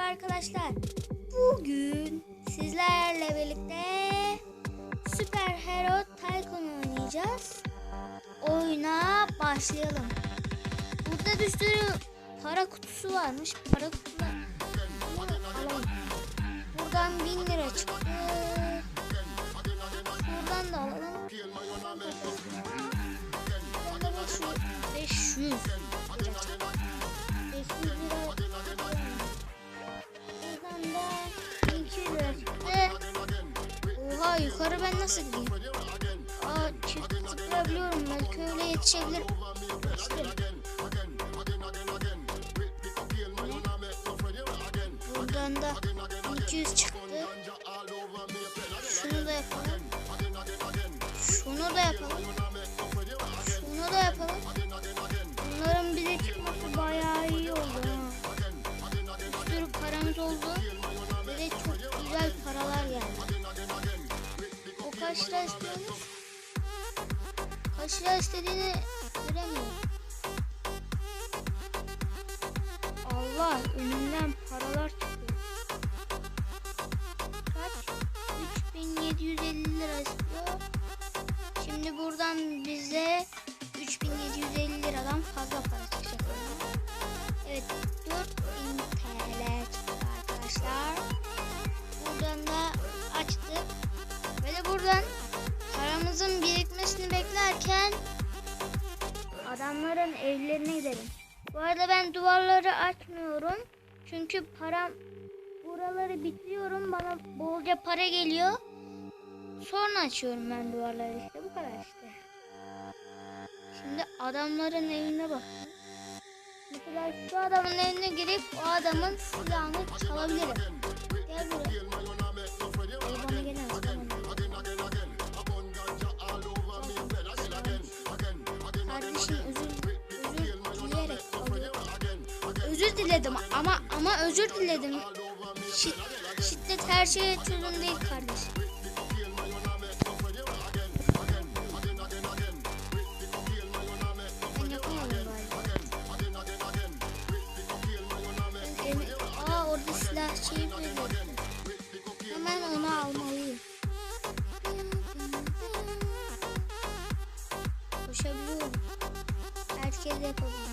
arkadaşlar. Bugün sizlerle birlikte Süper Hero Tycoon oynayacağız. Oyuna başlayalım. Burada bir sürü para kutusu varmış. Para kutuları alalım. Buradan 1000 lira çıktı. Buradan da alalım. Buradan da 500. 500 lira çıktı. 500 nasıl gideyim? Aa tıklayabiliyorum belki öyle yetişebilir. Buradan da 200 çıktı. Şunu da yapalım. Şunu da yapalım. Şunu da yapalım. Bunların bize çıkması bayağı iyi oldu. Ha. Bir sürü paramız oldu. De çok güzel paralar geldi. Kaç lira? Kaç lira istediğini göremiyorum. Allah önümden paralar çıkıyor. Kaç? 3750 lira istiyor. Şimdi buradan bize 3750 liradan fazla para çıkacak. Evet 4000 TL çıktı arkadaşlar. Buradan paramızın birikmesini beklerken adamların evlerine gidelim. Bu arada ben duvarları açmıyorum. Çünkü param buraları bitiriyorum. Bana bolca para geliyor. Sonra açıyorum ben duvarları işte. Bu kadar işte. Şimdi adamların evine bak. Mesela şu adamın evine girip o adamın silahını çalabilirim. Gel buraya. Diledim ama ama özür diledim. Şid, şiddet her şeye çözüm değil elimi- Aa orada silah veriyor. Hemen onu almalıyım. Koşabiliyorum. Herkes yapabilir.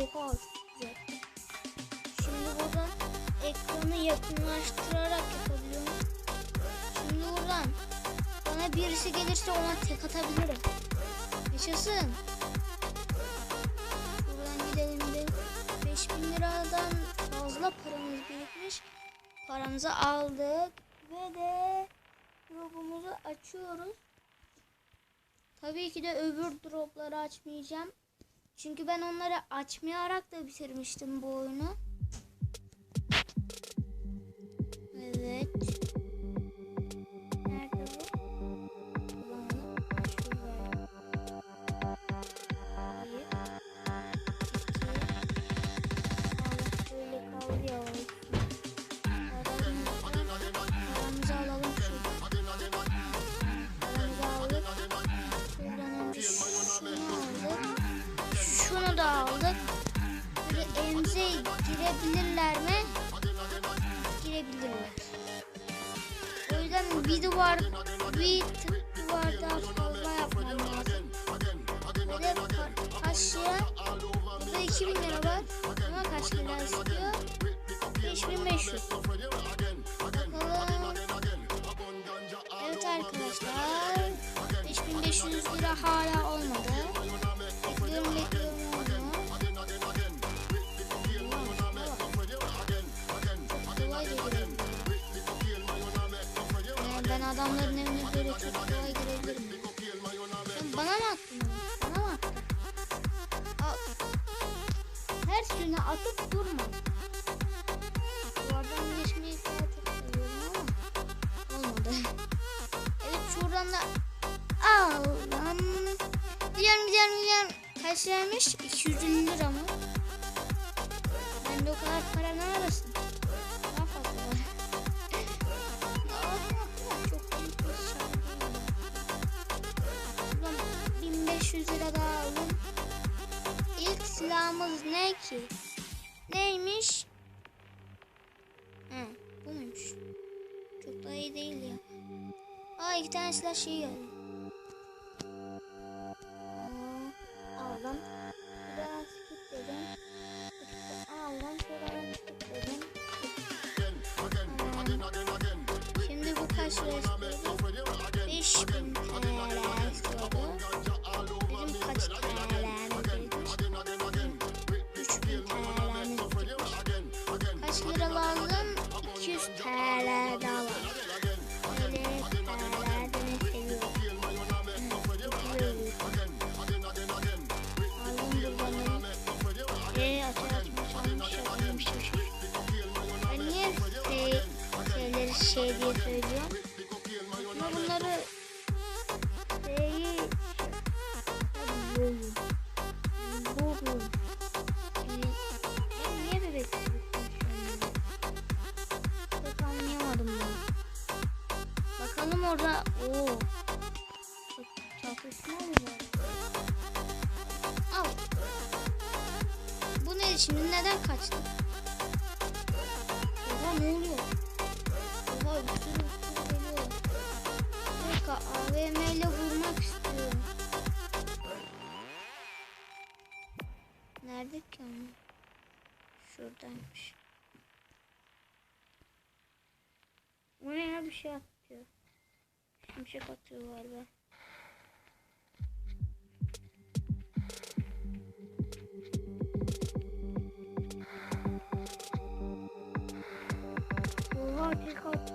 Oha güzel. Şimdi buradan ekranı yakınlaştırarak yapabiliyorum. Şimdi buradan bana birisi gelirse ona tek atabilirim. Yaşasın. Buradan gidelim de 5000 liradan fazla paramız birikmiş. Paramızı aldık ve de drop'umuzu açıyoruz. Tabii ki de öbür drop'ları açmayacağım. Çünkü ben onları açmayarak da bitirmiştim bu oyunu. Bir duvar, bir duvar daha fazla yapmam lazım. Ve kaşıya burada 2000 lira var. Ama kaç lira atıp durma. Duvardan geçmeyi çok ama olmadı. Evet şuradan da aldım. Biliyorum biliyorum biliyorum. Kaç liraymış? 250 lira mı? Bende o kadar para ne arasın? Daha fazla var. Çok büyük bir şarkı. Ulan silah daha aldım. İlk silahımız ne ki? Neymiş? Hı, bu muymuş? Çok da iyi değil ya. Aa iki tane silah şey geldi. Aa, Aldım. Biraz skip dedim. Aldım. Dedim. Hmm. Şimdi bu kaç lira istiyordu? 5000 TL diye söylüyorum? Ama bunları şeyi. Yani ben niye bebek? Pek anlayamadım bunu. Bakalım orada. Oo. Çarpışma mı var? Al. Bu ne şimdi? Neden kaçtı? Oha ne oluyor? Dakika AVM vurmak istiyorum. Nerede ki onu? Şuradaymış. O ne ya bir şey atıyor. Şimşek atıyor galiba. Oha tek attı.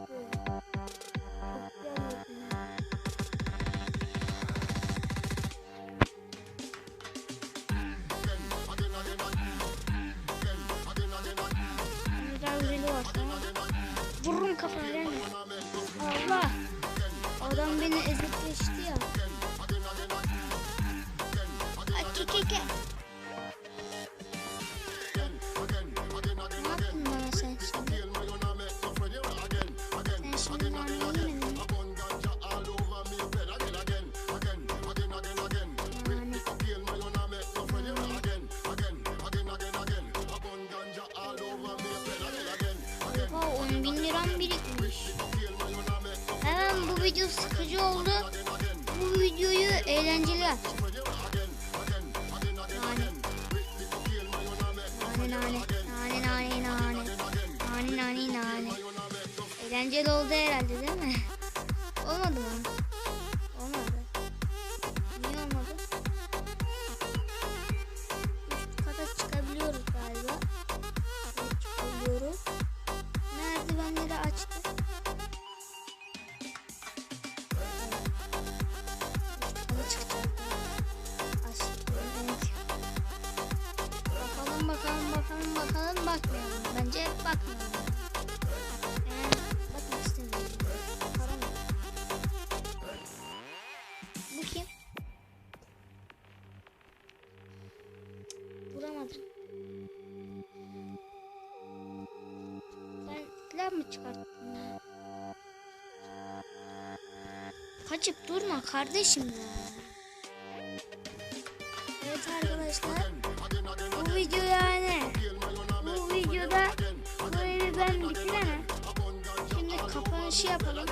Adam beni ezip geçti ya. Yemedin mi? Yani. Oha 10 bin liram birikmiş. Video sıkıcı oldu. Bu videoyu eğlenceli yap. Nane. Nane nane. Nane nane nane. Nane nane nane. Eğlenceli oldu herhalde değil mi? Olmadı mı? Bakmayalım. Bence bakmayalım. Yani bakmak istemiyorum. Param yok. Kim? Vuramadım. Sen silah mı çıkarttın? Kaçıp durma kardeşim ya. Evet arkadaşlar. Bu video kapanışı yapalım.